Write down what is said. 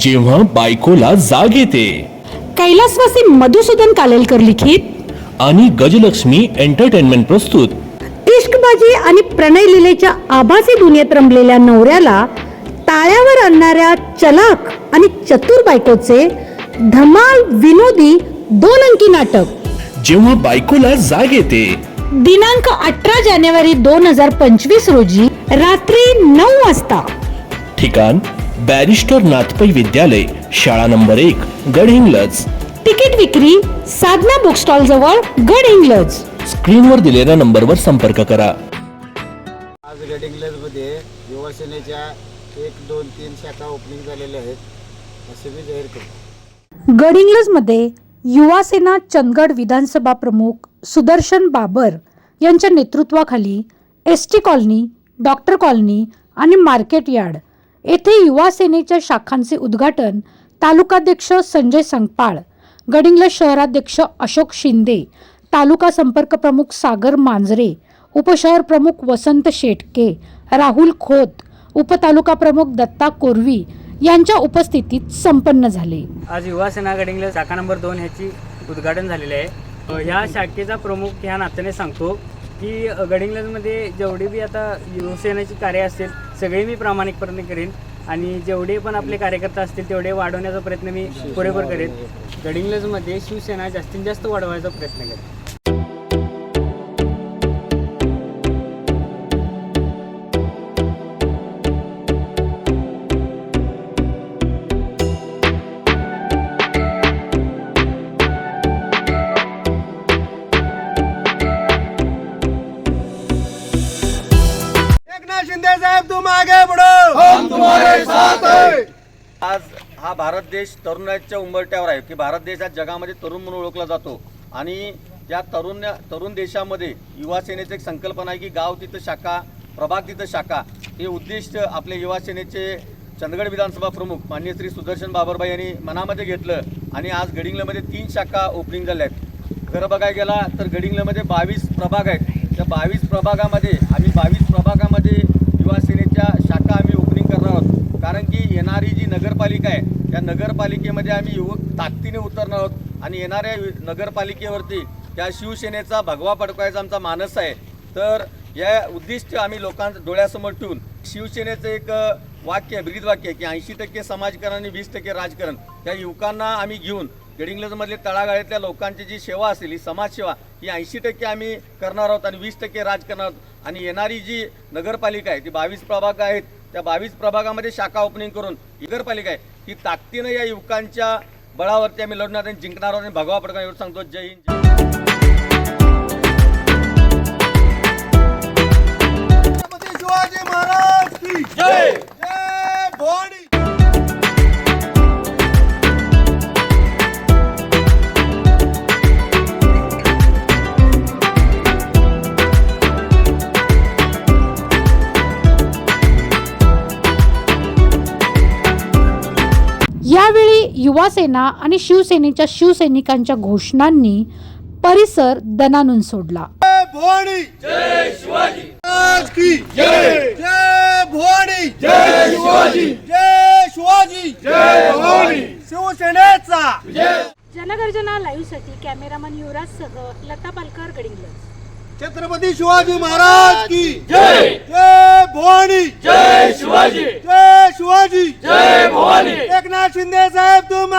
जेव्हा बायकोला जाग येते. कैलासवासी मधुसूदन कालेलकर लिखित आणि गजलक्ष्मी एंटरटेनमेंट प्रस्तुत. इश्कबाजी आणि प्रणय लिलेच्या आभासी दुनियेत रमलेल्या नवऱ्याला टाळ्यावर आणणाऱ्या चलाक आणि चतुर बायकोचे धमाल विनोदी दोन अंकी नाटक. जेव्हा बायकोला जाग येते. दिनांक अठरा जानेवारी दोन हजार पंचवीस रोजी रात्री नऊ वाजता. ठिकाण बॅरिस्टर नाथपै विद्यालय शाळा नंबर एक गडहिंग्लज तिकीट विक्री साधना बुक स्टॉल जवळ गड इंग्लज स्क्रीनवर दिलेल्या नंबरवर संपर्क करा. आज गडिंग्लजमध्ये युवासेनेच्या एक दोन तीन शाखा ओपनिंग झालेल्या आहेत असे मी जाहीर करतो. गड इंग्लजमध्ये युवा सेना चंदगड विधानसभा प्रमुख सुदर्शन बाबर यांच्या नेतृत्वाखाली S T colony doctor colony आणि मार्केट यार्ड येथे युवा सेनेच्या शाखांचे उद्घाटन तालुकाध्यक्ष संजय संगपाळ गडिंग्लज शहराध्यक्ष अशोक शिंदे तालुका संपर्क प्रमुख सागर मांजरे उपशहर प्रमुख वसंत शेटके राहुल खोत उपतालुका प्रमुख दत्ता कोरवी यांच्या उपस्थितीत संपन्न झाले. आज युवा सेना गडिंग्लज शाखा नंबर दोन ह्याची उद्घाटन झालेले आहे. ह्या शाखेचा प्रमुख ह्या नात्याने सांगतो की अ, गडिंग्लजमध्ये जेवढी बी आता युवसेनेची कार्य असतील सगळे मी प्रामाणिकपणे करेन. आणि जेवढे पण आपले कार्यकर्ते असतील तेवढे वाढवण्याचा प्रयत्न मी पुरेपूर करेन. गडिंग्लजमध्ये शिवसेना जास्तीत जास्त वाढवायचा प्रयत्न करेन शिंदे साहेब तुम आगे बढ़ो हम तुम्हारे साथ आज हा भारत देश तरुणाच्या उंबरट्यावर आहे की भारत देश हा जगामध्ये तरुण म्हणून ओळखला जातो. आणि या तरुण तरुण देशामध्ये युवा सेनेची एक संकल्पना आहे की गाव तिथं शाखा प्रभाग तिथं शाखा हे उद्दिष्ट आपले युवा सेनेचे चंदगड विधानसभा प्रमुख माननीय श्री सुदर्शन बाबरबाई यांनी मनामध्ये घेतलं. आणि आज गडिंग्लमध्ये तीन शाखा ओपनिंग झाल्या आहेत खरं बघायला गेला तर गडिंग्लमध्ये बावीस प्रभाग आहेत. त्या बावीस प्रभागामध्ये आम्ही बावीस प्रभागामध्ये युवा शाखा आम्ही ओपनिंग करणार आहोत. कारण की येणारी जी नगरपालिका आहे त्या नगरपालिकेमध्ये आम्ही युवक ताकदीने उतरणार आहोत. आणि येणाऱ्या नगरपालिकेवरती त्या शिवसेनेचा भगवा पडकवायचा आमचा मानस आहे. तर या उद्दिष्ट आम्ही लोकांच्या डोळ्यासमोर ठेवून शिवसेनेचं एक वाक्य ब्रीद वाक्य की ऐंशी टक्के समाजकारण आणि वीस टक्के राजकारण. त्या युवकांना आम्ही घेऊन गडिंग्लजमधले तळागाळ्यातल्या लोकांची जी सेवा असेल ही समाजसेवा ही ऐंशी टक्के आम्ही करणार आहोत आणि वीस टक्के राज करणार आहोत. आणि येणारी जी नगरपालिका आहे ती बावीस प्रभाग आहेत. त्या बावीस प्रभागामध्ये शाखा ओपनिंग करून नगरपालिका आहे ही ताकदीनं या युवकांच्या बळावरती आम्ही लढणार आणि जिंकणार आहोत. आणि भगवा पडणार एवढं सांगतो जय हिंद जय शिवाजी महाराज की जय जय यावेळी युवा सेना आणि शिवसेनेच्या शिवसैनिकांच्या घोषणांनी परिसर दणानून सोडला. जय भवानी. जय शिवाजी. महाराज की? जय. जय भवानी. जय शिवाजी. जय शिवाजी. जय भवानी. शिवसेनेचा. जनगर्जना लाईव्हसाठी कॅमेरामन युवराज सह लता पालकर गडिंग्लज छत्रपती शिवाजी महाराज की? जय. जय भवानी. जय शिवाजी. जय शिवाजी. जय भवानी. शिंदे साहेब तुम